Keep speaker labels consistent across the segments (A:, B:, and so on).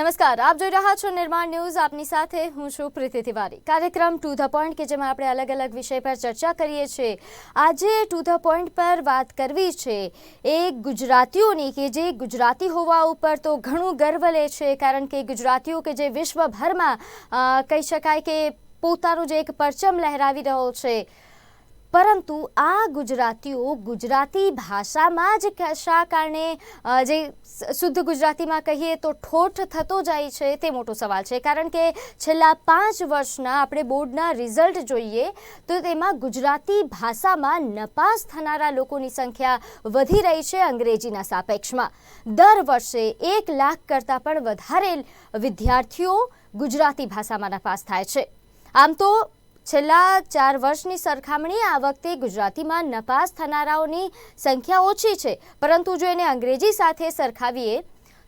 A: નમસ્કાર, આપ જોઈ રહ્યા છો નિર્માણ ન્યૂઝ, આપની સાથે હું છું પ્રીતિ તિવારી. કાર્યક્રમ ટુ ધ પોઈન્ટ કે જેમાં આપણે અલગ અલગ વિષય પર ચર્ચા કરીએ છીએ. આજે ટુ ધ પોઈન્ટ પર વાત કરવી છે એ ગુજરાતીઓની કે જે ગુજરાતી હોવા ઉપર તો ઘણું ગર્વ લે છે, કારણ કે ગુજરાતીઓ કે જે વિશ્વભરમાં કહી શકાય કે પોતાનું જે એક પરચમ લહેરાવી રહ્યો છે. પરંતુ આ ગુજરાતીઓ ગુજરાતી ભાષામાં જ શા કારણે જે શુદ્ધ ગુજરાતીમાં કહીએ તો ઠોઠ થતો જાય છે તે મોટો સવાલ છે. કારણ કે છેલ્લા પાંચ વર્ષના આપણે બોર્ડના રિઝલ્ટ જોઈએ તો તેમાં ગુજરાતી ભાષામાં નપાસ થનારા લોકોની સંખ્યા વધી રહી છે અંગ્રેજીના સાપેક્ષમાં. દર વર્ષે એક લાખ કરતાં પણ વધારે વિદ્યાર્થીઓ ગુજરાતી ભાષામાં નપાસ થાય છે. આમ તો છેલ્લા ચાર વર્ષની સરખામણી આ વખતે ગુજરાતીમાં નપાસ થનારાઓની સંખ્યા ઓછી છે. પરંતુ જો એને અંગ્રેજી સાથે સરખાવીએ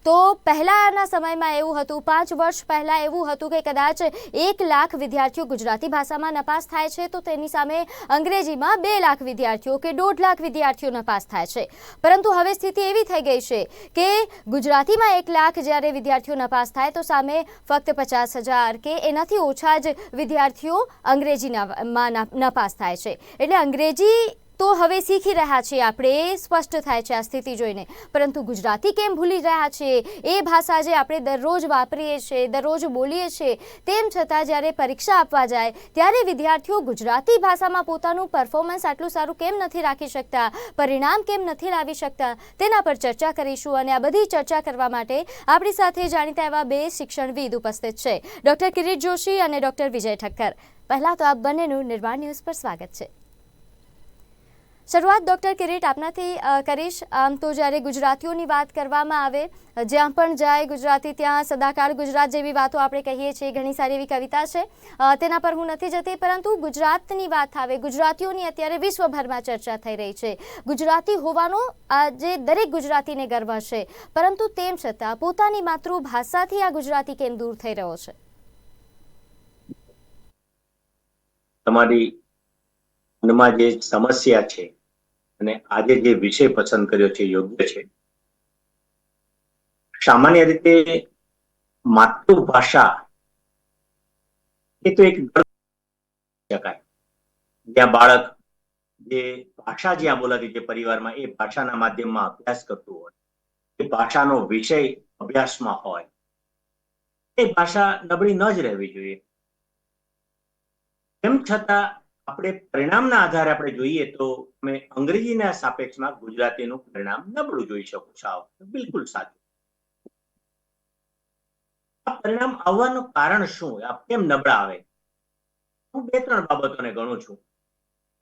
A: તો પહેલાંના સમયમાં એવું હતું, પાંચ વર્ષ પહેલાં એવું હતું કે કદાચ એક લાખ વિદ્યાર્થીઓ ગુજરાતી ભાષામાં નપાસ થાય છે, તો તેની સામે અંગ્રેજીમાં બે લાખ વિદ્યાર્થીઓ કે દોઢ લાખ વિદ્યાર્થીઓ નપાસ થાય છે. પરંતુ હવે સ્થિતિ એવી થઈ ગઈ છે કે ગુજરાતીમાં એક લાખ જ્યારે વિદ્યાર્થીઓ નપાસ થાય, તો સામે ફક્ત પચાસ હજાર કે એનાથી ઓછા જ વિદ્યાર્થીઓ અંગ્રેજીના નપાસ થાય છે. એટલે અંગ્રેજી તો હવે શીખી રહ્યા છીએ આપણે. સ્પષ્ટ થાય છે આ સ્થિતિ જોઈને. પરંતુ ગુજરાતી કેમ ભૂલી રહ્યા છે? એ ભાષા જે આપણે દરરોજ વાપરીએ છીએ, દરરોજ બોલીએ છીએ, તેમ છતાં જ્યારે પરીક્ષા આપવા જાય, ત્યારે વિદ્યાર્થીઓ ગુજરાતી ભાષામાં પોતાનું પરફોર્મન્સ આટલું સારું કેમ નથી રાખી શકતા, પરિણામ કેમ નથી લાવી શકતા, તેના પર ચર્ચા કરીશું અને આ બધી ચર્ચા કરવા માટે આપણી સાથે જાણીતા એવા બે શિક્ષણવિદ ઉપસ્થિત છે. ડૉક્ટર કિરીટ જોશી અને ડૉક્ટર વિજય ઠક્કર. પહેલાં તો આપ બંનેનું નિર્માણ ન્યૂઝ પર સ્વાગત છે. શરૂઆત ડૉક્ટર કિરીટ આપનાથી કરીશ. આમ તો જ્યારે ગુજરાતીઓની વાત કરવામાં આવે, જ્યાં પણ જાય ગુજરાતી, ત્યાં સદાકાળ ગુજરાત જેવી વાતો આપણે કહીએ છીએ, ઘણી સારી એવી કવિતા છે. તેના પર હું નથી જતી, પરંતુ ગુજરાતની વાત આવે, ગુજરાતીઓની અત્યારે વિશ્વભરમાં ચર્ચા થઈ રહી છે. ગુજરાતી હોવાનો આજે દરેક ગુજરાતીને ગર્વ છે. પરંતુ તેમ છતાં પોતાની માતૃભાષાથી આ ગુજરાતી કેમ દૂર થઈ રહ્યો છે?
B: તમારી મનમાં જે સમસ્યા છે અને આજે જે વિષય પસંદ કર્યો છે યોગ્ય છે. સામાન્ય રીતે માતૃભાષા એ તો એક શકાય. જ્યાં બાળક જે ભાષા જ્યાં બોલાતી જે પરિવારમાં એ ભાષાના માધ્યમમાં અભ્યાસ કરતું હોય, એ ભાષાનો વિષય અભ્યાસમાં હોય, એ ભાષા નબળી ન જ રહેવી જોઈએ. તેમ છતાં આપણે પરિણામના આધારે આપણે જોઈએ તો તમે અંગ્રેજીના સાપેક્ષમાં ગુજરાતીનું પરિણામ નબળું જોઈ શકો છો. બિલકુલ સાચું. આ પરિણામ આવવાનું કારણ શું? કેમ નબળા આવે? હું બે ત્રણ બાબતોને ગણું છું.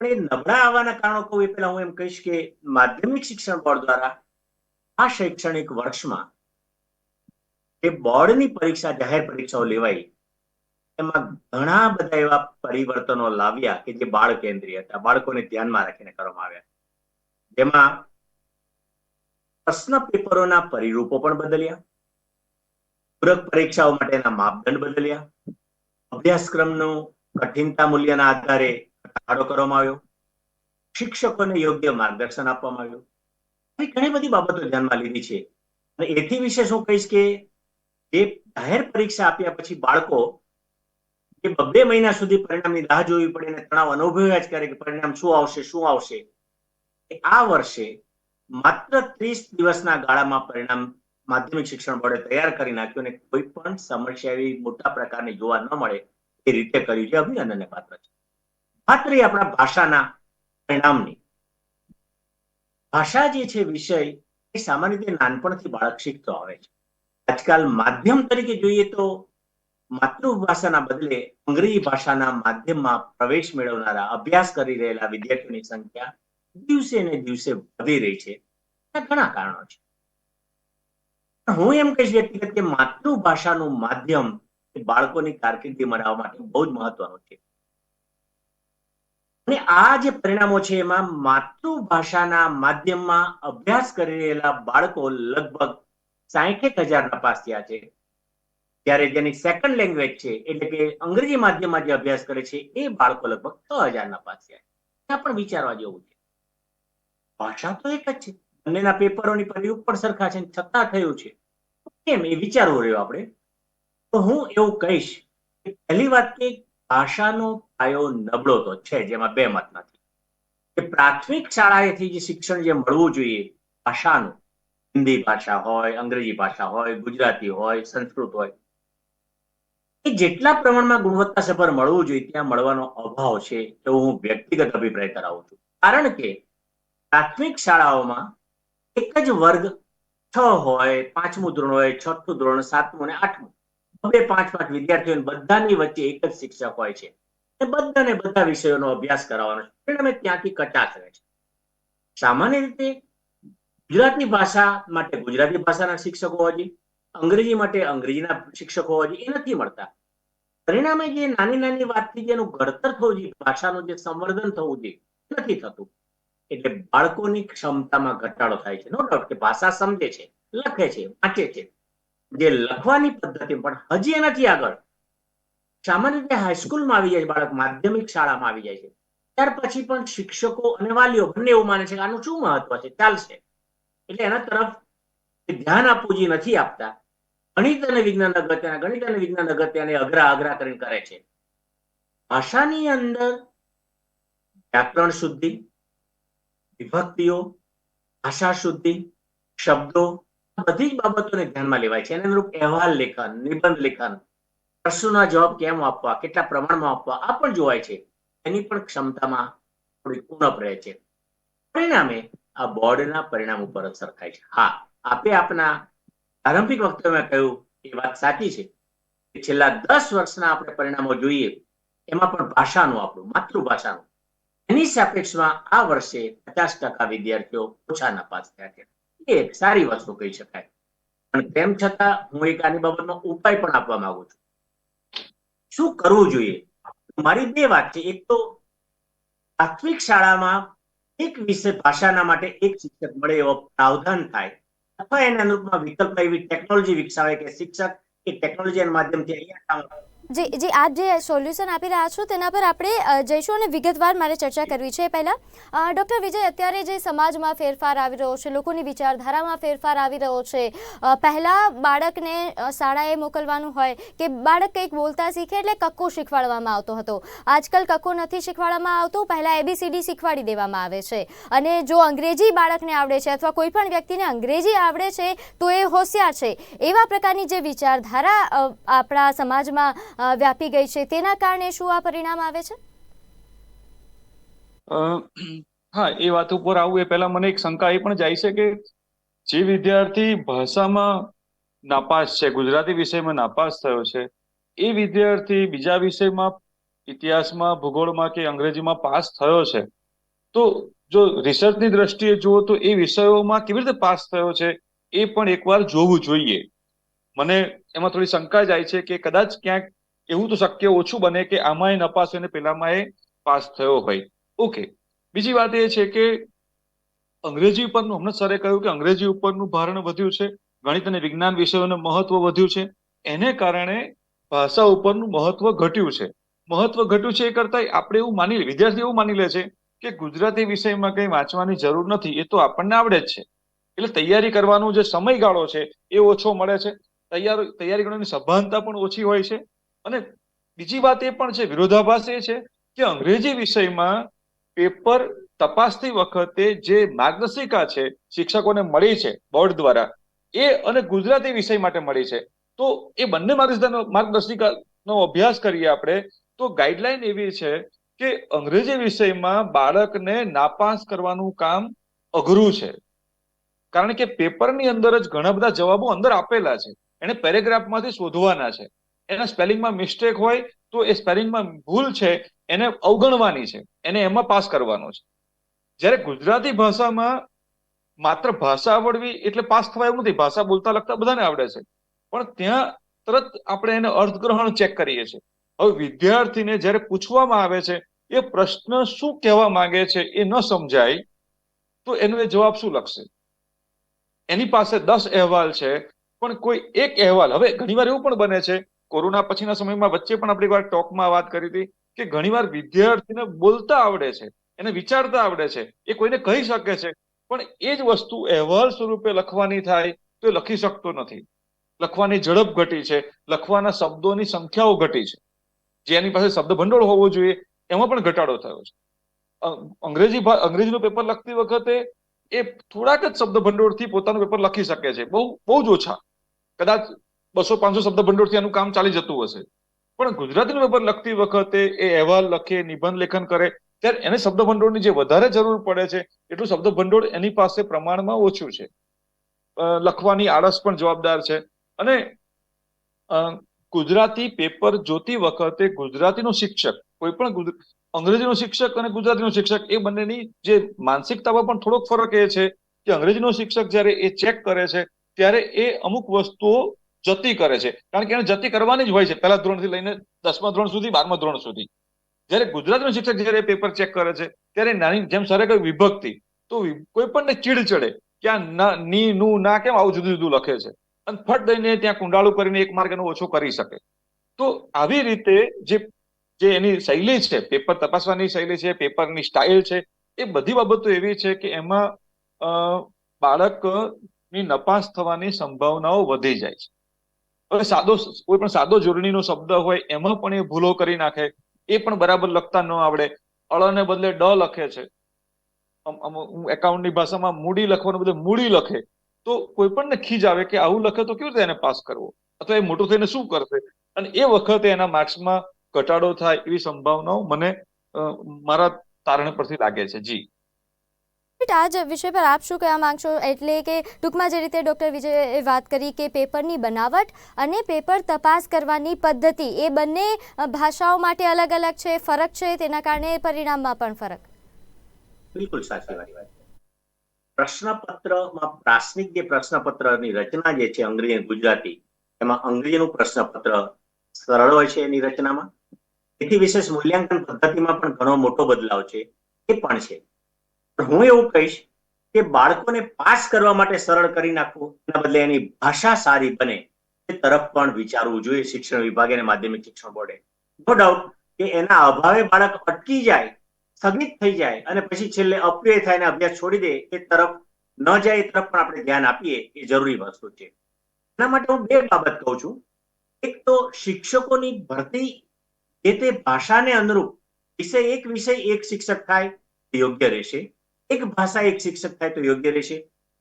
B: પણ એ નબળા આવવાના કારણો કહું એ પહેલા હું એમ કહીશ કે માધ્યમિક શિક્ષણ બોર્ડ દ્વારા આ શૈક્ષણિક વર્ષમાં જે બોર્ડની પરીક્ષા, જાહેર પરીક્ષાઓ લેવાઈ એમાં ઘણા બધા એવા પરિવર્તનો લાવ્યા કે જે બાળ કેન્દ્રીય હતા, બાળકોને ધ્યાનમાં રાખીને કરવામાં આવ્યા. જેમાં પ્રશ્ન પેપરોના પરિરૂપો પણ બદલ્યા, પૂરક પરીક્ષાઓ માટેના માપદંડ બદલ્યા, અભ્યાસક્રમનું કઠિનતા મૂલ્યના આધારે ઘટાડો કરવામાં આવ્યો, શિક્ષકોને યોગ્ય માર્ગદર્શન આપવામાં આવ્યું. આવી ઘણી બધી બાબતો ધ્યાનમાં લીધી છે. અને એથી વિશે શું કહીશ કે જે જાહેર પરીક્ષા આપ્યા પછી બાળકો કે બબ્બે મહિના સુધી પરિણામની રાહ જોવી પડે અને તણાવ અનુભવ્યા જ કરે કે પરિણામ શું આવશે શું આવશે? એ આ વર્ષે માત્ર ત્રીસ દિવસના ગાળામાં પરિણામ માધ્યમિક શિક્ષણ બોર્ડે તૈયાર કરી નાખ્યું અને કોઈ પણ સમસ્યા એવી મોટા પ્રકારની જોવા ન મળે એ રીતે કર્યું છે અભિનંદનને પાત્ર છે. માત્ર રહી આપણા ભાષાના પરિણામની. ભાષા જે છે વિષય એ સામાન્ય રીતે નાનપણથી બાળક શીખતો આવે છે. આજકાલ માધ્યમ તરીકે જોઈએ તો માતૃભાષાના બદલે અંગ્રેજી ભાષાના માધ્યમમાં પ્રવેશ મેળવનારા, અભ્યાસ કરી રહેલા વિદ્યાર્થીઓની સંખ્યા દિવસે ને દિવસે વધી રહી છે. ઘણા કારણો છે. હું એમ કહીશ વ્યક્તિગત કે માતૃભાષાનું માધ્યમ બાળકોની કારકિર્દી મનાવવા માટે બહુ જ મહત્વનું છે. અને આ જે પરિણામો છે એમાં માતૃભાષાના માધ્યમમાં અભ્યાસ કરી રહેલા બાળકો લગભગ સાહીઠેક હજાર નપાસ થયા છે. જ્યારે જેની સેકન્ડ લેંગ્વેજ છે, એટલે કે અંગ્રેજી માધ્યમમાં જે અભ્યાસ કરે છે, એ બાળકો લગભગ છ હજારના પાસ ત્યાં પણ વિચારવા જેવું છે. ભાષા તો એક જ છે. બંનેના પેપરોની પરિયુક્ત ઉપર સરખા છે છતાં થયું છે. કેમ? એ વિચારવું રહ્યું આપણે. તો હું એવું કહીશ કે પહેલી વાત કે ભાષાનો પાયો નબળો તો છે, જેમાં બે મત નથી. કે પ્રાથમિક શાળાએથી જે શિક્ષણ જે મળવું જોઈએ, ભાષાનું, હિન્દી ભાષા હોય, અંગ્રેજી ભાષા હોય, ગુજરાતી હોય, સંસ્કૃત હોય એ જેટલા પ્રમાણમાં ગુણવત્તા સભર મળવું જોઈએ, ત્યાં મળવાનો અભાવ છે એવો હું વ્યક્તિગત અભિપ્રાય ધરાવું છું. કારણ કે પ્રાથમિક શાળાઓમાં એક જ વર્ગ છ હોય, પાંચમું ધોરણ હોય, છઠ્ઠું ધોરણ, સાતમું અને આઠમું. બે પાંચ પાંચ વિદ્યાર્થીઓ બધાની વચ્ચે એક જ શિક્ષક હોય છે. એ બધાને બધા વિષયોનો અભ્યાસ કરાવવાનો છે. પરિણામે ત્યાંથી કચાશ રહે છે. સામાન્ય રીતે ગુજરાતી ભાષા માટે ગુજરાતી ભાષાના શિક્ષકો હોવા જોઈએ. અંગ્રેજી માટે અંગ્રેજીના શિક્ષકો હોવા જોઈએ, એ નથી મળતા. પરિણામે જે નાની નાની વાતથી જેનું ઘડતર થવું જોઈએ, ભાષાનું જે સંવર્ધન થવું જોઈએ નથી થતું. એટલે બાળકોની ક્ષમતામાં ઘટાડો થાય છે. નો ડાઉટ કે ભાષા સમજે છે, લખે છે, વાંચે છે. જે લખવાની પદ્ધતિ, પણ હજી એનાથી આગળ. સામાન્ય રીતે હાઈસ્કૂલમાં આવી જાય છે, બાળક માધ્યમિક શાળામાં આવી જાય છે. ત્યાર પછી પણ શિક્ષકો અને વાલીઓ બંને એવું માને છે કે આનું શું મહત્વ છે, ચાલશે. એટલે એના તરફ ધ્યાન આપવું જે નથી આપતા. ગણિત અને વિજ્ઞાન અગત્યના, ગણિત અને વિજ્ઞાન અગત્યને અઘરા અઘરા કરીને કરે છે. ભાષાની અંદર વ્યાકરણ શુદ્ધિ, વિભક્તિઓ, ભાષા શુદ્ધિ, શબ્દો બધી બાબતોને ધ્યાનમાં લેવાય છે. એને અનુરૂપ અહેવાલ લેખન, નિબંધ લેખન, પ્રશ્નોના જવાબ કેમ આપવા, કેટલા પ્રમાણમાં આપવા, આ પણ જોવાય છે. એની પણ ક્ષમતામાં થોડી ઉણપ રહે છે. પરિણામે આ બોર્ડના પરિણામ ઉપર અસર થાય છે. હા, આપે આપના પ્રારંભિક વક્તવ્યમાં કહ્યું, એ વાત સાચી છે કે છેલ્લા દસ વર્ષના આપણે પરિણામો જોઈએ, એમાં પણ ભાષાનું આપણું માતૃભાષાનું. એની સાપેક્ષમાં આ વર્ષે પચાસ ટકા વિદ્યાર્થીઓ ઓછા નાપાસ થયા છે. એ એક સારી વસ્તુ કહી શકાય. પણ તેમ છતાં હું એક આની બાબતમાં ઉપાય પણ આપવા માંગુ છું. શું કરવું જોઈએ? મારી બે વાત છે. એક તો પ્રાથમિક શાળામાં એક વિષય ભાષાના માટે એક શિક્ષક મળે એવો પ્રાવધાન થાય અથવા એના અનુરૂપમાં વિકલ્પ એવી ટેકનોલોજી વિકસાવે કે શિક્ષક એ ટેકનોલોજીના માધ્યમથી અહીંયા કામ
A: જી જી આપ જે સોલ્યુશન આપી રહ્યા છો, તેના પર આપણે જઈશું અને વિગતવાર મારે ચર્ચા કરવી છે. પહેલાં ડૉક્ટર વિજય, અત્યારે જે સમાજમાં ફેરફાર આવી રહ્યો છે, લોકોની વિચારધારામાં ફેરફાર આવી રહ્યો છે પહેલાં બાળકને શાળાએ મોકલવાનું હોય કે બાળક કંઈક બોલતા શીખે એટલે કક્કો શીખવાડવામાં આવતો હતો. આજકાલ કક્કો નથી શીખવાડવામાં આવતો, પહેલાં એબીસીડી શીખવાડી દેવામાં આવે છે. અને જો અંગ્રેજી બાળકને આવડે છે અથવા કોઈ પણ વ્યક્તિને અંગ્રેજી આવડે છે, તો એ હોશિયાર છે. એવા પ્રકારની જે વિચારધારા આપણા સમાજમાં વ્યાપી ગઈ છે. તેના કારણે શું આ પરિણામ આવે છે?
C: હા, એ વાત ઉપર આવું. એ પહેલા મને એક શંકા એ પણ જાય છે કે જે વિદ્યાર્થી ભાષામાં નાપાસ છે, ગુજરાતી વિષયમાં નાપાસ થયો છે, એ વિદ્યાર્થી બીજા વિષયમાં ઇતિહાસમાં, ભૂગોળમાં કે અંગ્રેજીમાં પાસ થયો છે. તો જો રિસર્ચની દ્રષ્ટિએ જુઓ તો એ વિષયોમાં કેવી રીતે પાસ થયો છે એ પણ એકવાર જોવું જોઈએ. મને એમાં થોડી શંકા જાય છે કે કદાચ ક્યાંક એવું તો શક્ય ઓછું બને કે આમાં એ નપાસ હોય ને પેલામાં એ પાસ થયો હોય. ઓકે બીજી વાત એ છે કે અંગ્રેજી ઉપરનું, હમણાં સરે કહ્યું કે અંગ્રેજી ઉપરનું ભારણ વધ્યું છે, ગણિત અને વિજ્ઞાન વિષયોનું મહત્વ વધ્યું છે. એને કારણે ભાષા ઉપરનું મહત્વ ઘટ્યું છે. મહત્વ ઘટ્યું છે એ કરતા આપણે એવું માની વિદ્યાર્થી એવું માની લે છે કે ગુજરાતી વિષયમાં કંઈ વાંચવાની જરૂર નથી, એ તો આપણને આવડે જ છે. એટલે તૈયારી કરવાનો જે સમયગાળો છે એ ઓછો મળે છે. તૈયાર, તૈયારી કરવાની સભાનતા પણ ઓછી હોય છે. અને બીજી વાત એ પણ છે, વિરોધાભાસ એ છે કે અંગ્રેજી વિષયમાં પેપર તપાસતી વખતે જે માર્ગદર્શિકા છે, શિક્ષકોને મળી છે, બોર્ડ દ્વારા, એ અને ગુજરાતી વિષય માટે મળી છે. તો એ બંને માર્ગદર્શિકા માર્ગદર્શિકાનો અભ્યાસ કરીએ આપણે, તો ગાઈડલાઈન એવી છે કે અંગ્રેજી વિષયમાં બાળકને નાપાસ કરવાનું કામ અઘરું છે. કારણ કે પેપરની અંદર જ ઘણા બધા જવાબો અંદર આપેલા છે. એને પેરેગ્રાફમાંથી શોધવાના છે. એના સ્પેલિંગમાં મિસ્ટેક હોય તો એ સ્પેલિંગમાં ભૂલ છે, એને અવગણવાની છે, એને એમાં પાસ કરવાનો છે. જ્યારે ગુજરાતી ભાષામાં માત્ર ભાષા આવડવી એટલે પાસ થવા એવું નથી. ભાષા બોલતા લખતા બધાને આવડે છે. પણ ત્યાં તરત આપણે એને અર્થગ્રહણ ચેક કરીએ છીએ. હવે વિદ્યાર્થીને જ્યારે પૂછવામાં આવે છે, એ પ્રશ્ન શું કહેવા માંગે છે એ ન સમજાય, તો એનો એ જવાબ શું લખશે? એની પાસે દસ અહેવાલ છે, પણ કોઈ એક અહેવાલ, હવે ઘણીવાર એવું પણ બને છે કોરોના પછીના સમયમાં વચ્ચે પણ આપણે એકવાર ટોકમાં વાત કરી હતી કે ઘણીવાર વિદ્યાર્થીને બોલતા આવડે છે, એને વિચારતા આવડે છે, એ કોઈને કહી શકે છે, પણ એ જ વસ્તુ અહેવાલ સ્વરૂપે લખવાની થાય તો એ લખી શકતો નથી. લખવાની ઝડપ ઘટી છે, લખવાના શબ્દોની સંખ્યાઓ ઘટી છે. જે એની પાસે શબ્દ ભંડોળ હોવો જોઈએ, એમાં પણ ઘટાડો થયો છે. અંગ્રેજી અંગ્રેજીનું પેપર લખતી વખતે એ થોડાક જ શબ્દ ભંડોળથી પોતાનું પેપર લખી શકે છે, બહુ બહુ જ ઓછા. કદાચ બસો પાંચસો શબ્દ ભંડોળથી એનું કામ ચાલી જતું હશે. પણ ગુજરાતીનું પેપર લખતી વખતે એ અહેવાલ લખે, નિબંધ લેખન કરે, ત્યારે એને શબ્દ ભંડોળની જે વધારે જરૂર પડે છે, એટલું શબ્દ ભંડોળ એની પાસે પ્રમાણમાં ઓછું છે. લખવાની આળસ પણ જવાબદાર છે. અને ગુજરાતી પેપર જોતી વખતે ગુજરાતીનો શિક્ષક, કોઈ પણ અંગ્રેજીનો શિક્ષક અને ગુજરાતીનો શિક્ષક, એ બંનેની જે માનસિકતામાં પણ થોડોક ફરક એ છે કે અંગ્રેજીનો શિક્ષક જ્યારે એ ચેક કરે છે, ત્યારે એ અમુક વસ્તુઓ જતી કરે છે. કારણ કે એને જતી કરવાની જ હોય છે. પહેલા ધોરણથી લઈને દસમા ધોરણ સુધી, બારમા ધોરણ સુધી. જ્યારે ગુજરાતીનો શિક્ષક જ્યારે પેપર ચેક કરે છે, ત્યારે નાની, જેમ સરે કહ્યું, વિભક્તિ. તો કોઈ કોઈ પણને ચીડ ચડે કે આ ની, નું, ના કેમ આવું જુદું જુદું લખે છે. અને ફટ દઈને ત્યાં કુંડાળું કરીને એક માર્ગ એનો ઓછો કરી શકે. તો આવી રીતે જે જે એની શૈલી છે પેપર તપાસવાની શૈલી છે પેપરની સ્ટાઇલ છે, એ બધી બાબતો એવી છે કે એમાં બાળકની નપાસ થવાની સંભાવનાઓ વધી જાય છે. હવે સાદો કોઈ પણ સાદો જોડણીનો શબ્દ હોય, એમાં પણ એ ભૂલો કરી નાખે, એ પણ બરાબર લખતા ન આવડે. અળને બદલે ડ લખે છે. અમ એકાઉન્ટની ભાષામાં મૂડી લખવાનું બદલે મૂડી લખે. તો કોઈ પણ ને ખીજ આવે કે આવું લખે તો કેવી રીતે એને પાસ કરવો? અથવા એ મોટું થઈને શું કરશે? અને એ વખતે એના માર્ક્સમાં ઘટાડો થાય એવી સંભાવનાઓ મને મારા તારણ પરથી લાગે છે. જી.
A: બટ આ જ વિષય પર આપ શું કહેવા માંગશો? એટલે કે ટૂંકમાં જે રીતે ડૉક્ટર વિજયે વાત કરી કે પેપરની બનાવટ અને પેપર તપાસ કરવાની પદ્ધતિ, એ બંને ભાષાઓ માટે અલગ અલગ છે, ફરક છે, તેના કારણે પરિણામમાં પણ ફરક.
B: બિલકુલ સાચી વાત પ્રશ્નપત્રમાં પ્રાથમિક જે પ્રશ્નપત્રની રચના જે છે અંગ્રેજી ગુજરાતી, એમાં અંગ્રેજીનું પ્રશ્નપત્ર સરળ હોય છે એની રચનામાં. એથી વિશેષ મૂલ્યાંકન પદ્ધતિમાં પણ ઘણો મોટો બદલાવ છે, એ પણ છે. હું એવું કહીશ કે બાળકોને પાસ કરવા માટે સરળ કરી નાખવું, એના બદલે એની ભાષા સારી બને, એ તરફ પણ વિચારવું જોઈએ શિક્ષણ વિભાગે અને માધ્યમિક શિક્ષણ બોર્ડે. નો ડાઉટ કે એના અભાવે બાળક અટકી જાય, સ્થગિત થઈ જાય અને પછી છેલ્લે અપ્રિય થાય અને અભ્યાસ છોડી દે, એ તરફ ન જાય, એ તરફ પણ આપણે ધ્યાન આપીએ, એ જરૂરી વસ્તુ છે. એના માટે હું બે બાબત કહું છું. એક તો શિક્ષકોની ભરતી જે તે ભાષાને અનુરૂપ, વિષય એક વિષય એક શિક્ષક થાય યોગ્ય રહેશે. એક ભાષા એક શિક્ષક થાય તો યોગ્ય રહેશે.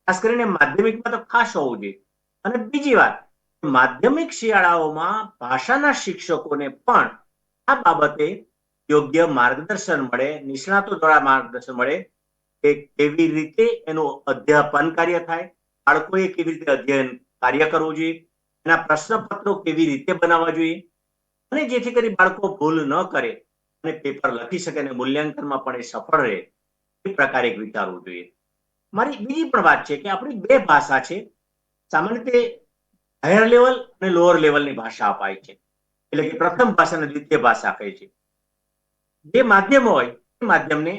B: ખાસ કરીને માધ્યમિકમાં તો ખાસ હોવું જોઈએ. અને બીજી વાત, માધ્યમિક શાળાઓમાં ભાષાના શિક્ષકોને પણ આ બાબતે યોગ્ય માર્ગદર્શન મળે, નિષ્ણાતો દ્વારા માર્ગદર્શન મળે કે કેવી રીતે એનું અધ્યાપન કાર્ય થાય, બાળકોએ કેવી રીતે અધ્યયન કાર્ય કરવું જોઈએ, એના પ્રશ્નપત્રો કેવી રીતે બનાવવા જોઈએ. અને જેથી કરી બાળકો ભૂલ ન કરે અને પેપર લખી શકે અને મૂલ્યાંકનમાં પણ એ સફળ રહે. પ્રકારે વિચારવું જોઈએ. મારી બીજી પણ વાત છે કે આપણી બે ભાષા છે, સામાન્ય રીતે હાયર લેવલ અને લોઅર લેવલની ભાષા અપાય છે. એટલે કે પ્રથમ ભાષા અને દ્વિતીય ભાષા કહે છે. જે માધ્યમ હોય, એ માધ્યમને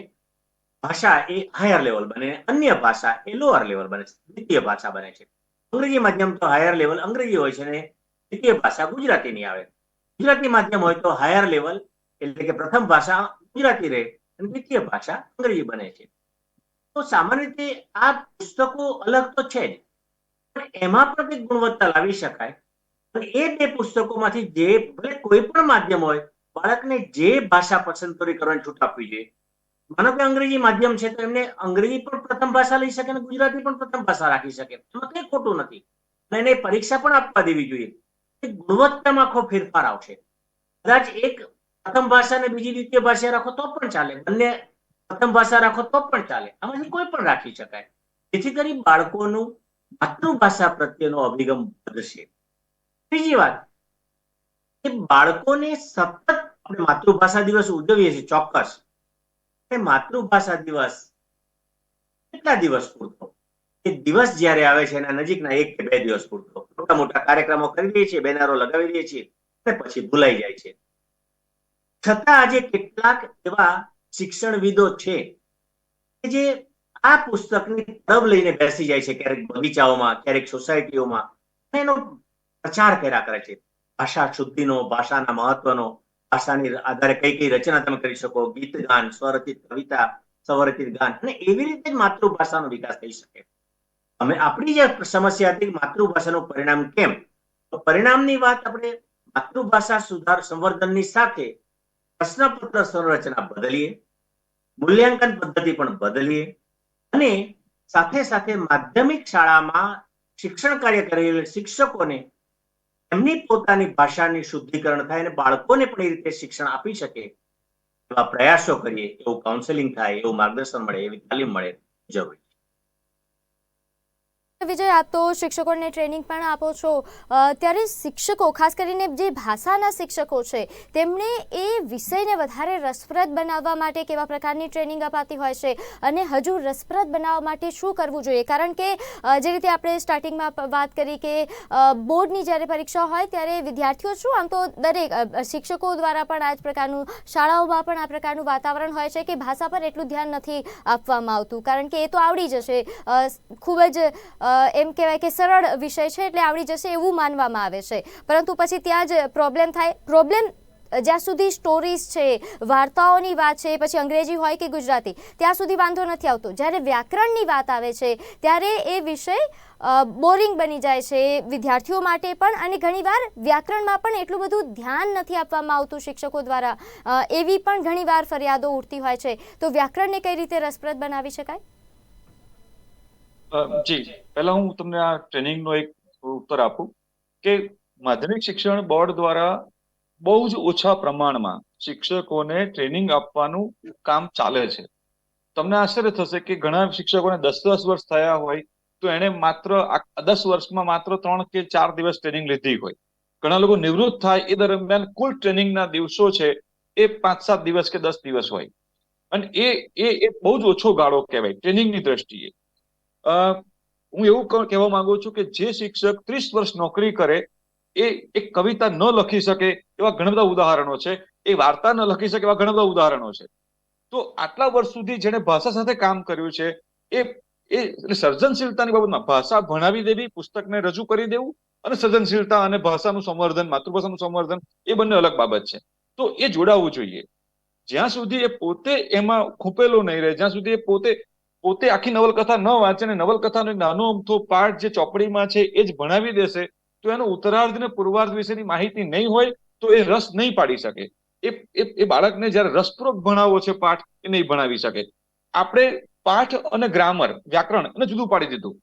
B: ભાષા એ હાયર લેવલ બને, અન્ય ભાષા એ લોઅર લેવલ બને છે, દ્વિતીય ભાષા બને છે. અંગ્રેજી માધ્યમ તો હાયર લેવલ અંગ્રેજી હોય છે અને દ્વિતીય ભાષા ગુજરાતીની આવે. ગુજરાતી માધ્યમ હોય તો હાયર લેવલ એટલે કે પ્રથમ ભાષા ગુજરાતી રહે અને દ્વિતીય ભાષા અંગ્રેજી બને છે. તો સામાન્ય રીતે આ પુસ્તકો અલગ તો છે જ, પણ એમાં પણ કંઈક ગુણવત્તા લાવી શકાય. એ બે પુસ્તકોમાંથી જે ભલે કોઈ પણ માધ્યમ હોય, બાળકને જે ભાષા પસંદ કરવાની છૂટ આપવી જોઈએ. માનો કે અંગ્રેજી માધ્યમ છે, તો એમને અંગ્રેજી પણ પ્રથમ ભાષા લઈ શકે અને ગુજરાતી પણ પ્રથમ ભાષા રાખી શકે. એમાં કંઈ ખોટું નથી. અને એને પરીક્ષા પણ આપવા દેવી જોઈએ. ગુણવત્તામાં આખો ફેરફાર આવશે. કદાચ એક પ્રથમ ભાષા ને બીજી દ્વિતીય ભાષા રાખો તો પણ ચાલે. બંને પ્રથમ ભાષા રાખો તો પણ ચાલે. આમાંથી કોઈ પણ રાખી શકાય. જેથી કરી બાળકોનું માતૃભાષા પ્રત્યેનો અભિગમ વધશે. ત્રીજી વાત, કે બાળકોને સતત આપણે માતૃભાષા દિવસ ઉજવીએ છીએ ચોક્કસ. માતૃભાષા દિવસ કેટલા દિવસ પૂરતો? એ દિવસ જ્યારે આવે છે એના નજીકના એક કે બે દિવસ પૂરતો. મોટા મોટા કાર્યક્રમો કરી દઈએ છીએ, બેનરો લગાવી દઈએ છીએ, અને પછી ભૂલાઈ જાય છે. છતાં આજે કેટલાક એવા શિક્ષણવિદો છે કે જે આ પુસ્તકની તરફ લઈને બેસી જાય છે ક્યારેક બગીચાઓમાં, ક્યારેક સોસાયટીઓમાં. એનો પ્રચાર કર્યા કરે છે. ભાષા શુદ્ધિનો, ભાષાના મહત્વનો, ભાષાની આધારે કઈ કઈ રચના તમે કરી શકો, ગીત ગાન, સ્વરચિત કવિતા, સ્વરચિત ગાન. અને એવી રીતે જ માતૃભાષાનો વિકાસ થઈ શકે. અમે આપણી જે સમસ્યા હતી માતૃભાષાનું પરિણામ કેમ? તો પરિણામની વાત આપણે માતૃભાષા સુધાર સંવર્ધનની સાથે પ્રશ્નપત્ર સંરચના બદલીએ, મૂલ્યાંકન પદ્ધતિ પણ બદલીએ અને સાથે સાથે માધ્યમિક શાળામાં શિક્ષણ કાર્ય કરેલ શિક્ષકોને એમની પોતાની ભાષાની શુદ્ધિકરણ થાય અને બાળકોને પણ એ રીતે શિક્ષણ આપી શકે એવા પ્રયાસો કરીએ, એવું કાઉન્સેલિંગ થાય, એવું માર્ગદર્શન મળે, એવી તાલીમ મળે, જરૂરી.
A: વિજય આપ તો શિક્ષકોને ટ્રેનિંગ પણ આપો છો. ત્યારે શિક્ષકો, ખાસ કરીને જે ભાષાના શિક્ષકો છે તેમણે એ વિષયને વધારે રસપ્રદ બનાવવા માટે કેવા પ્રકારની ટ્રેનિંગ અપાતી હોય છે અને હજુ રસપ્રદ બનાવવા માટે શું કરવું જોઈએ? કારણ કે જે રીતે આપણે સ્ટાર્ટિંગમાં વાત કરી કે બોર્ડની જ્યારે પરીક્ષા હોય ત્યારે વિદ્યાર્થીઓ શું, આમ તો દરેક શિક્ષકો દ્વારા પણ આ જ પ્રકારનું, શાળાઓમાં પણ આ પ્રકારનું વાતાવરણ હોય છે કે ભાષા પર એટલું ધ્યાન નથી આપવામાં આવતું. કારણ કે એ તો આવડી જશે ખૂબ જ એમ કહેવાય કે સરળ વિષય છે એટલે આવડી જશે એવું માનવામાં આવે છે. પરંતુ પછી ત્યાં જ પ્રોબ્લેમ થાય. પ્રોબ્લેમ જ્યાં સુધી સ્ટોરીઝ છે, વાર્તાઓની વાત છે, પછી અંગ્રેજી હોય કે ગુજરાતી, ત્યાં સુધી વાંધો નથી આવતો. જ્યારે વ્યાકરણની વાત આવે છે, ત્યારે એ વિષય બોરિંગ બની જાય છે વિદ્યાર્થીઓ માટે પણ અને ઘણીવાર વ્યાકરણમાં પણ એટલું બધું ધ્યાન નથી આપવામાં આવતું શિક્ષકો દ્વારા. એવી પણ ઘણીવાર ફરિયાદો ઉઠતી હોય છે. તો વ્યાકરણને કઈ રીતે રસપ્રદ બનાવી શકાય?
C: જી. પહેલા હું તમને આ ટ્રેનિંગનો એક ઉત્તર આપું કે માધ્યમિક શિક્ષણ બોર્ડ દ્વારા બહુ જ ઓછા પ્રમાણમાં શિક્ષકોને ટ્રેનિંગ આપવાનું કામ ચાલે છે. તમને આશ્ચર્ય થશે કે ઘણા શિક્ષકોને દસ દસ વર્ષ થયા હોય તો એણે માત્ર દસ વર્ષમાં માત્ર ત્રણ કે ચાર દિવસ ટ્રેનિંગ લીધી હોય. ઘણા લોકો નિવૃત્ત થાય એ દરમિયાન કુલ ટ્રેનિંગના દિવસો છે એ પાંચ સાત દિવસ કે દસ દિવસ હોય. અને એ એ બહુ જ ઓછો ગાળો કહેવાય ટ્રેનિંગની દ્રષ્ટિએ. હું એવું કહેવા માંગુ છું કે જે શિક્ષક ત્રીસ વર્ષ નોકરી કરે, એ એક કવિતા ન લખી શકે એવા ઘણા બધા ઉદાહરણો છે. એ વાર્તા ન લખી શકે એવા ઘણા બધા ઉદાહરણો છે. તો આટલા વર્ષ સુધી જેણે ભાષા સાથે કામ કર્યું છે, એ એ સર્જનશીલતાની બાબતમાં ભાષા ભણાવી દેવી, પુસ્તકને રજૂ કરી દેવું અને સર્જનશીલતા અને ભાષાનું સંવર્ધન, માતૃભાષાનું સંવર્ધન એ બંને અલગ બાબત છે. તો એ જોડાવવું જોઈએ. જ્યાં સુધી એ પોતે એમાં ખૂપેલો નહીં રહે, જ્યાં સુધી એ પોતે પોતે આખી નવલકથા ન વાંચે ને નવલકથાનો નાનો અમથો પાઠ જે ચોપડીમાં છે એ જ ભણાવી દેશે, તો એનો ઉત્તરાર્ધ ને પૂર્વાર્ધ વિશેની માહિતી નહીં હોય તો એ રસ નહીં પાડી શકે. એ, એ- બાળકને જ્યારે રસપૂર્વક ભણાવવો છે પાઠ, એ નહીં ભણાવી શકે. આપણે પાઠ અને ગ્રામર, વ્યાકરણ એને જુદું પાડી દીધું.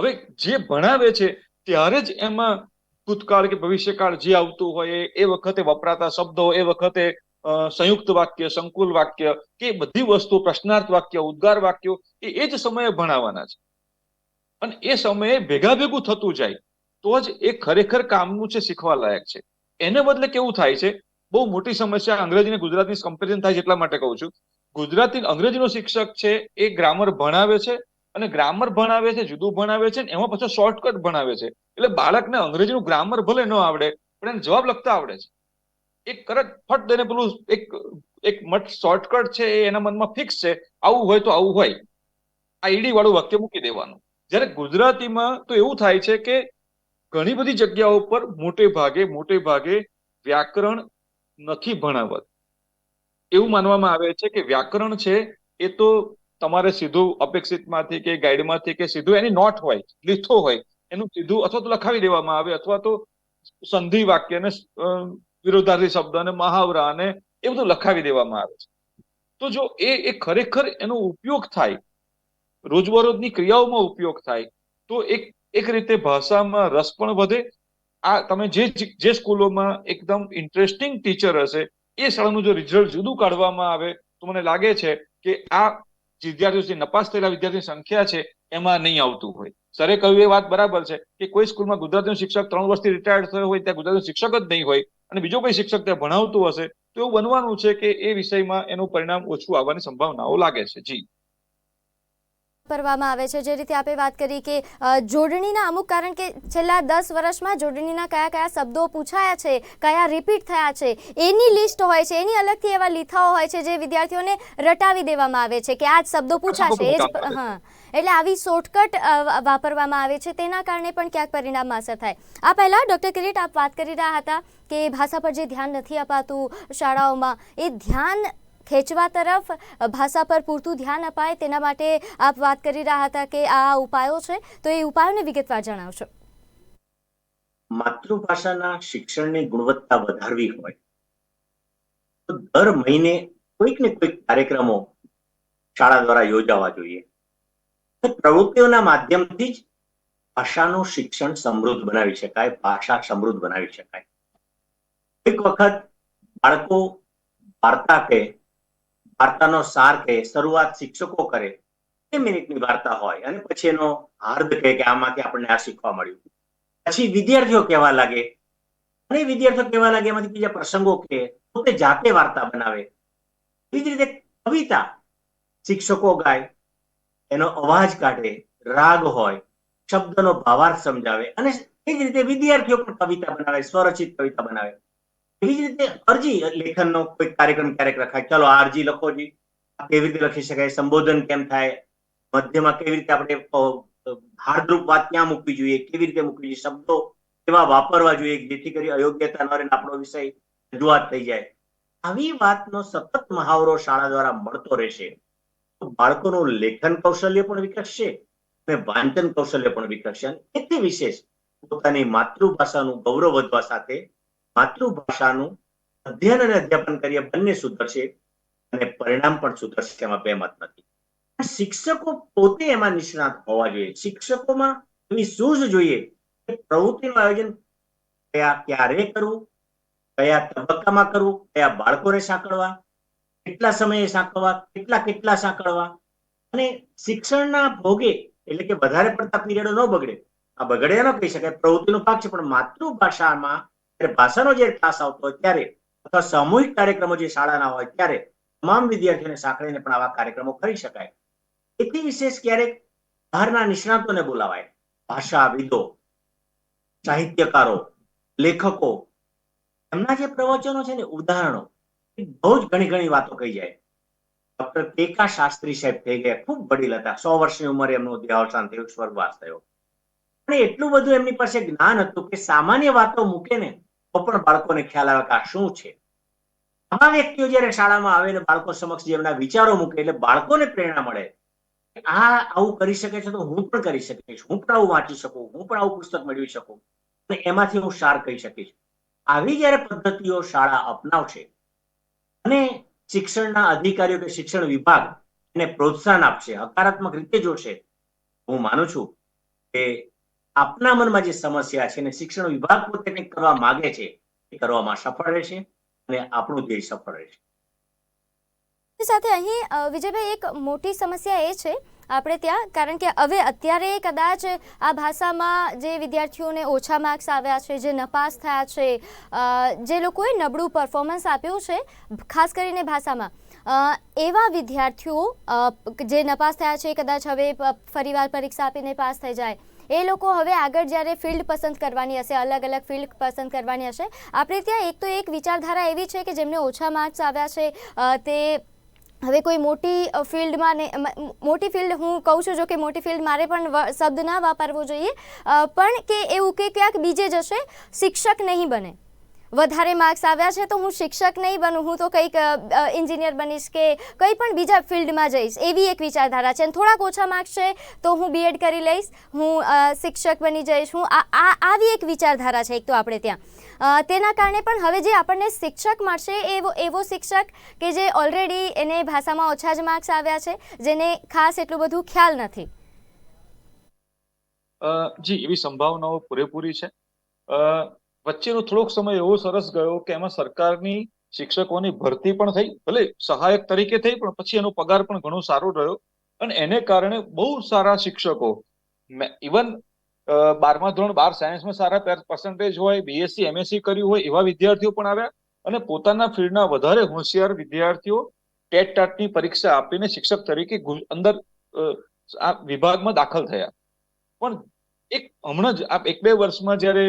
C: હવે જે ભણાવે છે ત્યારે જ એમાં ભૂતકાળ કે ભવિષ્યકાળ જે આવતું હોય એ- વખતે વપરાતા શબ્દો, એ વખતે સંયુક્ત વાક્ય, સંકુલ વાક્ય કે બધી વસ્તુ પ્રશ્નાર્થ વાક્ય, ઉદ્ગાર વાક્યો, એ એ જ સમયે ભણાવવાના છે. અને એ સમયે ભેગા ભેગું થતું જાય, તો જ એ ખરેખર કામનું છે, શીખવા લાયક છે. એને બદલે કેવું થાય છે, બહુ મોટી સમસ્યા અંગ્રેજી અને ગુજરાતી કમ્પેરિઝન થાય છે એટલા માટે કહું છું. ગુજરાતી અંગ્રેજીનો શિક્ષક છે, એ ગ્રામર ભણાવે છે અને ગ્રામર ભણાવે છે, જુદું ભણાવે છે એમાં પાછો શોર્ટકટ ભણાવે છે. એટલે બાળકને અંગ્રેજીનું ગ્રામર ભલે ન આવડે, પણ એને જવાબ લખતા આવડે છે. એક કરત ફટ દઈને પેલું એક એક મટ શોર્ટકટ છે એ એના મનમાં ફિક્સ છે. આવું હોય તો આવું હોય. આ ઈડી વાળું વાક્ય મૂકી દેવાનું. જ્યારે ગુજરાતીમાં તો એવું થાય છે કે ઘણી બધી જગ્યાઓ પર મોટે ભાગે મોટે ભાગે વ્યાકરણ નથી ભણાવત. એવું માનવામાં આવે છે કે વ્યાકરણ છે એ તો તમારે સીધું અપેક્ષિતમાંથી કે ગાઈડમાંથી કે સીધું એની નોટ હોય લીથો હોય એનું સીધું અથવા તો લખાવી દેવામાં આવે અથવા તો સંધિ વાક્ય અને અ, વિરોધાર્થી શબ્દ અને મહાવરા અને એ બધું લખાવી દેવામાં આવે છે. તો જો એ એ ખરેખર એનો ઉપયોગ થાય, રોજબરોજની ક્રિયાઓમાં ઉપયોગ થાય, તો એક એક રીતે ભાષામાં રસ પણ વધે. આ તમે જે જે સ્કૂલોમાં એકદમ ઇન્ટરેસ્ટિંગ ટીચર હશે, એ શાળાનું જો રિઝલ્ટ જુદું કાઢવામાં આવે, તો મને લાગે છે કે આ વિદ્યાર્થીઓ જે નપાસ થયેલા વિદ્યાર્થીની સંખ્યા છે, એમાં નહીં આવતું હોય. સરે કહ્યું એ વાત બરાબર છે કે કોઈ સ્કૂલમાં ગુજરાતીનો શિક્ષક ત્રણ વર્ષથી રિટાયર્ડ થયો હોય, ત્યાં ગુજરાતીનો શિક્ષક જ નહીં હોય. અને બીજો કોઈ શિક્ષક ત્યાં ભણાવતું હશે તો એવું બનવાનું છે કે એ વિષયમાં એનું પરિણામ ઓછું આવવાની સંભાવનાઓ લાગે છે. જી.
A: કરવામાં આવે છે. જે રીતે આપે વાત કરી કે જોડણીના અમુક કારણ કે છેલ્લા દસ વર્ષમાં જોડણીના કયા કયા શબ્દો પૂછાયા છે કયા રિપીટ થયા છે એની લિસ્ટ હોય છે એની અલગથી એવા લીથાઓ હોય છે જે વિદ્યાર્થીઓને રટાવી દેવામાં આવે છે કે આ શબ્દો પૂછાશે. એ જ હા. એટલે આવી શોર્ટકટ વાપરવામાં આવે છે. તેના કારણે પણ ક્યાંક પરિણામમાં અસર થાય. આ પહેલાં ડૉક્ટર કિરીટ આપ વાત કરી રહ્યા હતા કે ભાષા પર જે ધ્યાન નથી અપાતું શાળાઓમાં એ ધ્યાન ખેંચવા તરફ ભાષા પર પૂરતું ધ્યાન અપાય તેના માટે આપ વાત કરી રહ્યા હતા કે આ ઉપાયો છે. તો એ ઉપાયોને વિગતવાર જણાવશો.
B: માતૃભાષાના શિક્ષણની ગુણવત્તા વધારવી હોય તો દર મહિને કોઈક ને કોઈક કાર્યક્રમો શાળા દ્વારા યોજાવા જોઈએ. પ્રવૃત્તિઓના માધ્યમથી જ ભાષાનું શિક્ષણ સમૃદ્ધ બનાવી શકાય, ભાષા સમૃદ્ધ બનાવી શકાય. એક વખત બાળકો વાર્તા કહે વાર્તાનો સાર કહે, શરૂઆત શિક્ષકો કરે, બે મિનિટની વાર્તા હોય અને પછી એનો હાર્દ કહે કે આમાંથી આપણને આ શીખવા મળ્યું. પછી વિદ્યાર્થીઓ કહેવા લાગે, અને વિદ્યાર્થીઓ કહેવા લાગે, એમાંથી બીજા પ્રસંગો કહે પોતે જાતે વાર્તા બનાવે. એવી જ રીતે કવિતા શિક્ષકો ગાય, એનો અવાજ કાઢે, રાગ હોય, શબ્દનો ભાવાર્થ સમજાવે અને એ જ રીતે વિદ્યાર્થીઓ પણ કવિતા બનાવે, સ્વરચિત કવિતા બનાવે. એવી રીતે અરજી, લેખનનો કોઈ કાર્યક્રમ ક્યારેક રખાય. ચલો અરજી લખો જી. કેવી રીતે લખી શકાય? સંબોધન કેમ થાય? મધ્યમાં કેવી રીતે આપણે હાર્દરૂપ વાત ક્યાં મૂકવી જોઈએ? કેવી રીતે મૂકવી જોઈએ? શબ્દો કેવા વાપરવા જોઈએ? જેથી કરી અયોગ્યતા ન રહે આપણો વિષય રજૂઆત થઈ જાય. આવી વાતનો સતત મહાવરો શાળા દ્વારા મળતો રહેશે બાળકોનું લેખન કૌશલ્ય પણ વિકસશે અને વાંચન કૌશલ્ય પણ વિકસશે. અને એથી વિશેષ પોતાની માતૃભાષાનું ગૌરવ વધવા સાથે માતૃભાષાનું અધ્યયન અને અધ્યાપન કરીએ, બંને સુધરશે અને પરિણામ પણ સુધરશે એમાં બે મત નથી. શિક્ષકો પોતે એમાં નિષ્ણાત હોવા જોઈએ. શિક્ષકોમાં એવી સૂઝ જોઈએ કે પ્રવૃત્તિનું આયોજન કયા ક્યારે કરવું, કયા તબક્કામાં કરવું, કયા બાળકોને સાંકળવા, કેટલા સમયે સાંકળવા, કેટલા કેટલા સાંકળવા. અને શિક્ષણના ભોગે એટલે કે વધારે પડતા પીરિયડો ન બગડે. આ બગડે ન કહી શકાય. પ્રવૃત્તિનો ભાગ છે, પણ માતૃભાષામાં ભાષાનો જે ક્લાસ આવતો હોય ત્યારે અથવા સામૂહિક કાર્યક્રમો જે શાળાના હોય ત્યારે તમામ વિદ્યાર્થીઓને સાંકળીને પણ આવા કાર્યક્રમો કરી શકાય. એથી વિશેષ ક્યારેક બહારના નિષ્ણાતોને બોલાવાય. ભાષાવિદો, સાહિત્યકારો, લેખકો, એમના જે પ્રવચનો છે ને ઉદાહરણો બહુ જ ઘણી ઘણી વાતો કહી જાય. ડોક્ટર કેકા શાસ્ત્રી સાહેબ થઈ ગયા, ખૂબ વડીલ હતા. સો વર્ષની ઉંમરે એમનું દેહાવસાન થયું, સ્વર્ગવાસ થયો. પણ એટલું બધું એમની પાસે જ્ઞાન હતું કે સામાન્ય વાતો મૂકે ને તો પણ બાળકોને ખ્યાલ આવે કે આ શું છે? આવા વ્યક્તિઓ જ્યારે શાળામાં આવે ને બાળકો સમક્ષ જેમના વિચારો મૂકે એટલે બાળકોને પ્રેરણા મળે આ આવું કરી શકે છે તો હું પણ કરી શકીશ, હું પણ આવું વાંચી શકું, હું પણ આવું પુસ્તક મેળવી શકું. અને એમાંથી હું સાર કહી શકીશ. આવી જ્યારે પદ્ધતિઓ શાળા અપનાવશે અને શિક્ષણના અધિકારીઓ કે શિક્ષણ વિભાગ એને પ્રોત્સાહન આપશે, હકારાત્મક રીતે જોશે, હું માનું છું કે આપના મનમાં જે સમસ્યા છે અને શિક્ષણ વિભાગ પોતે કંઈક કરવા માંગે છે, એ કરવામાં સફળ રહેશે અને આપણું ધ્યેય સફળ રહેશે.
A: સાથે અહીં વિજયભાઈ, એક મોટી સમસ્યા એ છે આપણે ત્યાં, કારણ કે હવે અત્યારે કદાચ આ ભાષામાં જે વિદ્યાર્થીઓને ઓછા માર્ક્સ આવ્યા છે, જે નપાસ થયા છે જે લોકોએ નબળું પરફોર્મન્સ આપ્યું છે, ખાસ કરીને ભાષામાં એવા વિદ્યાર્થીઓ જે નપાસ થયા છે, કદાચ હવે ફરીવાર પરીક્ષા આપીને પાસ થઈ જાય, એ લોકો હવે આગળ જ્યારે ફિલ્ડ પસંદ કરવાની હશે, અલગ અલગ ફિલ્ડ પસંદ કરવાની હશે, આપણે ત્યાં એક તો એક વિચારધારા એવી છે કે જેમને ઓછા માર્ક્સ આવ્યા છે તે હવે કોઈ મોટી ફિલ્ડમાં ને મોટી ફિલ્ડ હું કહું છું જો કે મોટી ફિલ્ડ મારે પણ શબ્દ ના વાપરવો જોઈએ પણ કે એવું કે ક્યાંક બીજે જશે શિક્ષક નહીં બને. વધારે માર્ક્સ આવ્યા છે, તો હું શિક્ષક નહીં બનું. હું તો કંઈક એન્જિનિયર બનીશ કે કંઈ પણ બીજા ફિલ્ડમાં જઈશ. એવી એક વિચારધારા છે. અને થોડાક ઓછા માર્ક્સ છે, તો હું બીએડ કરી લઈશ. હું શિક્ષક બની જઈશ. હું આ આવી એક વિચારધારા છે, એક તો આપણે ત્યાં. તેના કારણે પણ હવે જે આપણને શિક્ષક મળશે, એવો એવો શિક્ષક કે જે ઓલરેડી એને ભાષામાં ઓછા જ માર્ક્સ આવ્યા છે, જેને ખાસ એટલું બધું ખ્યાલ નથી.
C: જી, એવી સંભાવનાઓ પૂરેપૂરી છે. વચ્ચેનો થોડોક સમય એવો સરસ ગયો કે એમાં સરકારની શિક્ષકોની ભરતી પણ થઈ, ભલે સહાયક તરીકે થઈ, પણ પછી એનો પગાર પણ ઘણો સારો રહ્યો. અને એને કારણે બહુ સારા શિક્ષકો ઇવન બારમા ધોરણ બાર સાયન્સમાં સારા પર્સન્ટેજ હોય બીએસસી એમએસસી કર્યું હોય, એવા વિદ્યાર્થીઓ પણ આવ્યા અને પોતાના ફિલ્ડના વધારે હોશિયાર વિદ્યાર્થીઓ ટેટ ટાટની પરીક્ષા આપીને શિક્ષક તરીકે અંદર આ વિભાગમાં દાખલ થયા. પણ એક હમણાં જ આ એક બે વર્ષમાં જ્યારે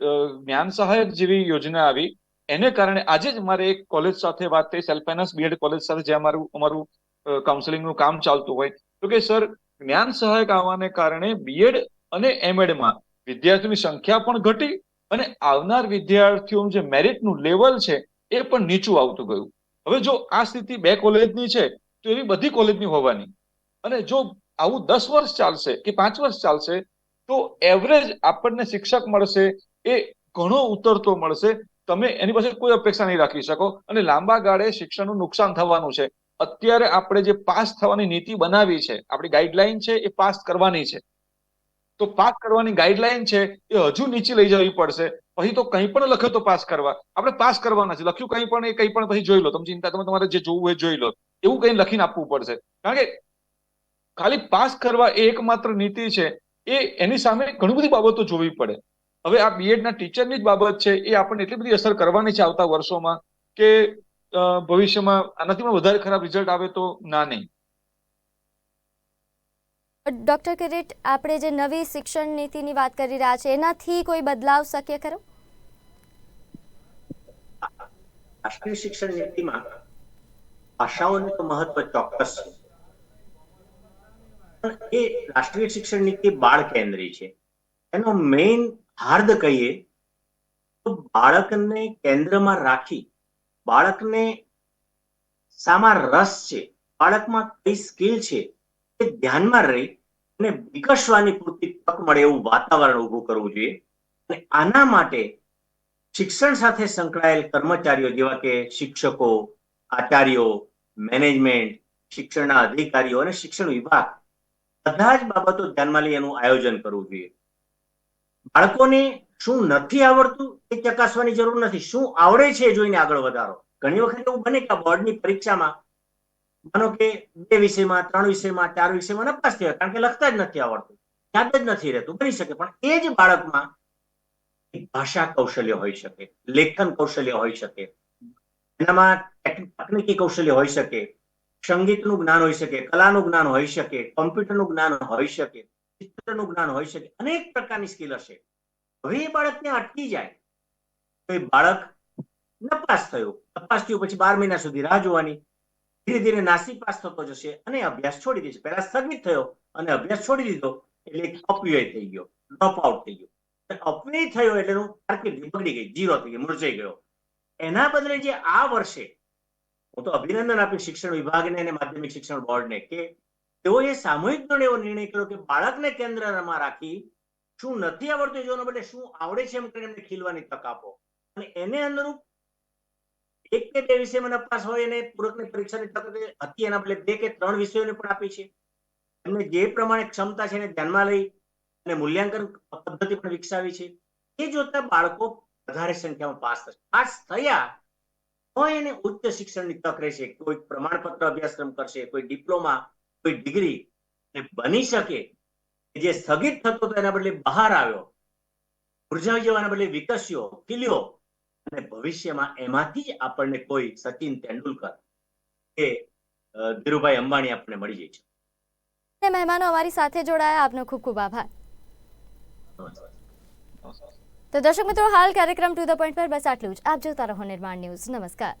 C: જ્ઞાન સહાયક જેવી યોજના આવી. એને કારણે આજે જ મારે એક કોલેજ સાથે વાત થઈ સેલ્ફ ફાઇનાન્સ બીએડ કોલેજ સાથે, જ્યાં અમારું અમારું કાઉન્સેલિંગનું કામ ચાલતું હોય. તો કે, સર, જ્ઞાન સહાયક આવવાને કારણે બીએડ અને એમએડમાં વિદ્યાર્થીઓની સંખ્યા પણ ઘટી અને આવનાર વિદ્યાર્થીઓનું જે મેરિટનું લેવલ છે, એ પણ નીચું આવતું ગયું. હવે જો આ સ્થિતિ બે કોલેજની છે, તો એવી બધી કોલેજની હોવાની. અને જો આવું દસ વર્ષ ચાલશે કે પાંચ વર્ષ ચાલશે, તો એવરેજ આપણને શિક્ષક મળશે એ ઘણો ઉતરતો મળશે. તમે એની પાસે કોઈ અપેક્ષા નહીં રાખી શકો. અને લાંબા ગાળે શિક્ષણનું નુકસાન થવાનું છે. અત્યારે આપણે જે પાસ થવાની નીતિ બનાવી છે, આપણી ગાઈડલાઈન છે એ પાસ કરવાની છે. તો પાસ કરવાની ગાઈડલાઈન છે એ હજુ નીચે લઈ જવી પડશે. પછી તો કંઈ પણ લખ્યો તો પાસ કરવા. આપણે પાસ કરવાના છે. લખ્યું કંઈ પણ એ કંઈ પણ પછી જોઈ લો. તમે ચિંતા, તમે તમારે જે જોવું એ જોઈ લો. એવું કંઈ લખીને આપવું પડશે. કારણ કે ખાલી પાસ કરવા એ એકમાત્ર નીતિ છે. એ એની સામે ઘણી બધી બાબતો જોવી પડે. હવે આ બીએડ ના ટીચરની જ બાબત છે એ આપણને એટલી બધી અસર કરવાની છે આવતા વર્ષોમાં કે ભવિષ્યમાં આનાથી પણ વધારે ખરાબ રિઝલ્ટ આવે તો ના નહીં.
A: ડોક્ટર કિરીટ આપણે જે નવી શિક્ષણ નીતિની વાત કરી રહ્યા છે એનાથી કોઈ બદલાવ શક્ય ખરો?
B: રાષ્ટ્રીય શિક્ષણ નીતિમાં ભાષાઓનું તો મહત્વ ચોક્કસ છે. પણ એ રાષ્ટ્રીય શિક્ષણ નીતિ બાળ કેન્દ્રી છે. એનો મેઇન હાર્દ કહીએ, તો બાળકને કેન્દ્રમાં રાખી, બાળકને શામાં રસ છે, બાળકમાં કઈ સ્કિલ છે, એ ધ્યાનમાં રહી અને વિકસવાની પૂરતી તક મળે એવું વાતાવરણ ઊભું કરવું જોઈએ. અને આના માટે શિક્ષણ સાથે સંકળાયેલ કર્મચારીઓ જેવા કે શિક્ષકો, આચાર્યો, મેનેજમેન્ટ, શિક્ષણના અધિકારીઓ અને શિક્ષણ વિભાગ, બધા જ બાબતો ધ્યાનમાં લઈ એનું આયોજન કરવું જોઈએ. બાળકોને શું નથી આવડતું એ ચકાસવાની જરૂર નથી. શું આવડે છે જોઈને આગળ વધારો? ઘણી વખત એવું બને કે બોર્ડની પરીક્ષામાં માનો કે બે વિષયમાં, ત્રણ વિષયમાં, ચાર વિષયમાં નપાસ થયા કારણ કે લખતા જ નથી આવડતું, યાદ જ નથી રહેતું, બની શકે, પણ એ જ બાળકમાં ભાષા કૌશલ્ય હોઈ શકે, લેખન કૌશલ્ય હોઈ શકે, એનામાં તકનીકી કૌશલ્ય હોઈ શકે, સંગીતનું જ્ઞાન હોઈ શકે, કલાનું જ્ઞાન હોઈ શકે, કોમ્પ્યુટરનું જ્ઞાન હોઈ શકે ચિત્રનું જ્ઞાન હોઈ શકે. અનેક પ્રકારની સ્કિલ હશે. હવે એ બાળક ત્યાં અટકી જાય તો એ બાળક નપાસ થયો. નપાસ થયું પછી બાર મહિના સુધી રાહ જોવાની. ધીરે ધીરે નાસી પાસ થતો જશે અને અભ્યાસ છોડી દેશે. પહેલા સ્થગિત થયો અને અભ્યાસ છોડી દીધો એટલે અપવ્યય થઈ ગયો. ડ્રોપ આઉટ થઈ ગયો. અપવ્યય થયો એટલે કારકિર્દી બગડી ગઈ. જીરો થઈ ગયો મૂર્જાઈ ગયો. એના બદલે જે આ વર્ષે હું તો અભિનંદન આપીશ શિક્ષણ વિભાગને અને માધ્યમિક શિક્ષણ બોર્ડને કે તેઓએ સામૂહિક ધોરણે એવો નિર્ણય કર્યો કે બાળકને કેન્દ્રમાં રાખી શું નથી આવડતું એ બદલે શું આવડે છે એમ કરીને એમને ખીલવાની તક આપો. અને એને અનુરૂપ એક કે બે વિષયમાં નપાસ હોય એને પૂરકની પરીક્ષાની તક હતી એના બદલે બે કે ત્રણ વિષયોને પણ આપી છે. એમને જે પ્રમાણે ક્ષમતા છે એને ધ્યાનમાં લઈ અને મૂલ્યાંકન પદ્ધતિ પણ વિકસાવી છે. એ જોતા બાળકો વધારે સંખ્યામાં પાસ થશે. પાસ થયા તો એને ઉચ્ચ શિક્ષણની તક રહેશે. કોઈ પ્રમાણપત્ર અભ્યાસક્રમ કરશે, કોઈ ડિપ્લોમા કોઈ ડિગ્રી બની શકે જે સ્થગિત થતો હતો એના બદલે બહાર આવ્યો ઉર્જાવી જવાના બદલે વિકસ્યો ખીલ્યો અને ભવિષ્યમાં એમાંથી જ આપણને કોઈ સચિન તેંડુલકર કે ધીરુભાઈ અંબાણી આપણને મળી જાય છે.
A: મહેમાનો અમારી સાથે જોડાયા. આપનો ખૂબ ખૂબ આભાર. તો દર્શક મિત્રો હાલ કાર્યક્રમ ટુ ધ પોઈન્ટ પર. બસ આટલું જ. આપ જોતા રહો નિર્માણ ન્યૂઝ. નમસ્કાર.